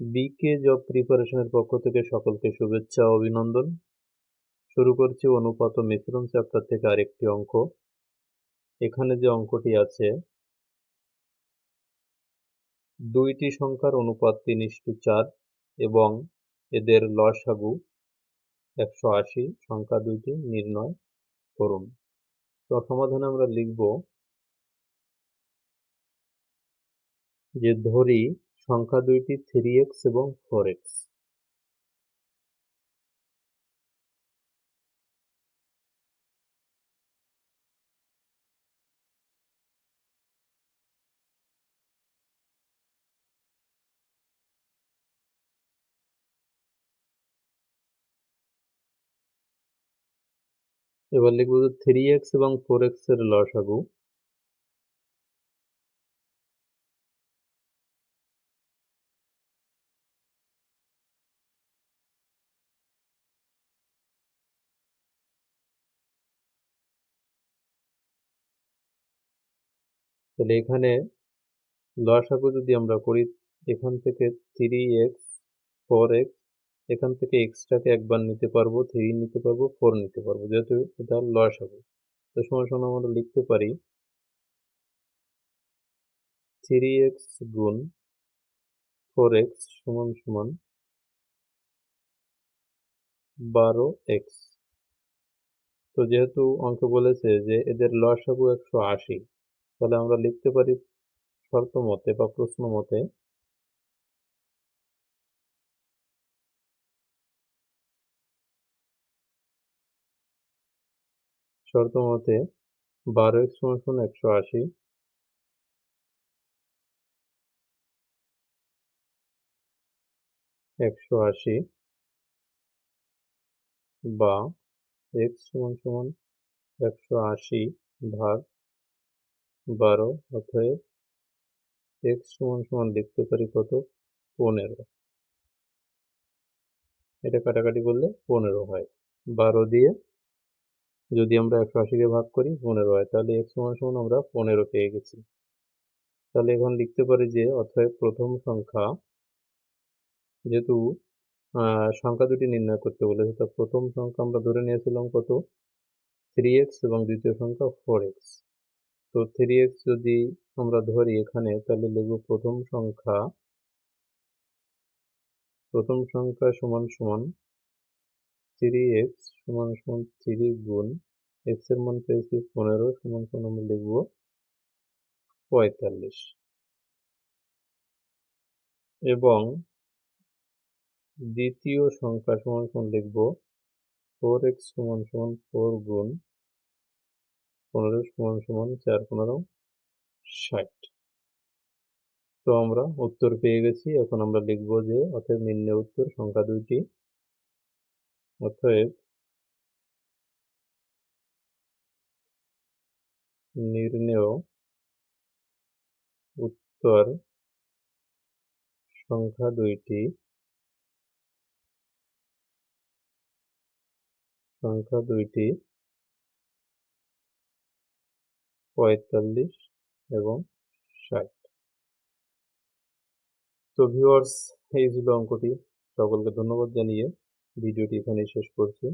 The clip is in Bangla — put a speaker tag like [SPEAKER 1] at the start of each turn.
[SPEAKER 1] বিকে জব প্রিপারেশনের পক্ষ থেকে সকলকে শুভেচ্ছা ও অভিনন্দন। শুরু করছি অনুপাত মিশ্রণ চ্যাপ্টার থেকে আরেকটি অঙ্ক। এখানে যে অঙ্কটি আছে, দুইটি সংখ্যার অনুপাত তিন ইস্টু চার এবং এদের লসাগু একশো আশি, সংখ্যা দুইটি, নির্ণয় করুন। তো সমাধানে আমরা লিখব যে ধরি সংখ্যা দুইটি থ্রি এক্স এবং ফোর এক্স এবার লিখব থ্রি এক্স এবং ফোর এক্সের লসাগু। তাহলে এখানে লসাগু যদি আমরা করি, এখান থেকে থ্রি এক্স ফোর এক্স এখান থেকে এক্সটাকে একবার নিতে পারব থ্রি নিতে পারব ফোর নিতে পারব, যেহেতু এটা লসাগু তো সময় সময় আমরা লিখতে পারি থ্রি এক্স গুণ ফোর এক্স সমান সমান বারো এক্স তো যেহেতু অঙ্ক বলেছে যে এদের লসাগু একশো আশি তাহলে আমরা লিখতে পারি শর্ত মতে বা প্রশ্ন মতে শর্ত মতে বারো এক সমান একশো আশি। একশো আশি বা এক্স সমান সমান একশো আশি ভাগ বারো অতএব এক্স সমান সমান লিখতে পারি কত? পনেরো। এটা কাটাকাটি করলে পনেরো হয়। বারো দিয়ে যদি আমরা একশো আশিকে ভাগ করি, পনেরো হয়। তাহলে এক্স সমান সমান আমরা পনেরো পেয়ে গেছি। তাহলে এখন লিখতে পারি যে অতএব প্রথম সংখ্যা যেহেতু সংখ্যা দুটি নির্ণয় করতে বলেছে, তা প্রথম সংখ্যা আমরা ধরে নিয়েছিলাম কত? থ্রি এক্স এবং দ্বিতীয় সংখ্যা ফোর এক্স তো থ্রি এক্স যদি আমরা ধরি এখানে, তাহলে লিখব প্রথম সংখ্যা প্রথম সংখ্যা সমান সমান থ্রি এক্স সমান সমান থ্রি গুণ এক্সের মান পেয়েছি পনেরো, সমান সমান আমরা লিখব পঁয়তাল্লিশ। এবং দ্বিতীয় সংখ্যা সমান সমান লিখব ফোর এক্স সমান সমান ফোর গুণ পনেরো সমান সমান চার পনেরো ষাট। তো আমরা উত্তর পেয়ে গেছি। এখন আমরা লিখব যে অতএব নিম্নে উত্তর সংখ্যা দুইটি। অতএব নির্ণেয় উত্তর সংখ্যা দুইটি। সংখ্যা দুইটি পঁয়তাল্লিশ এবং ষাট। তো ভিউয়ার্স এই ছিল অঙ্কটি। সকলকে ধন্যবাদ জানিয়ে ভিডিওটি এখানেই শেষ করছি।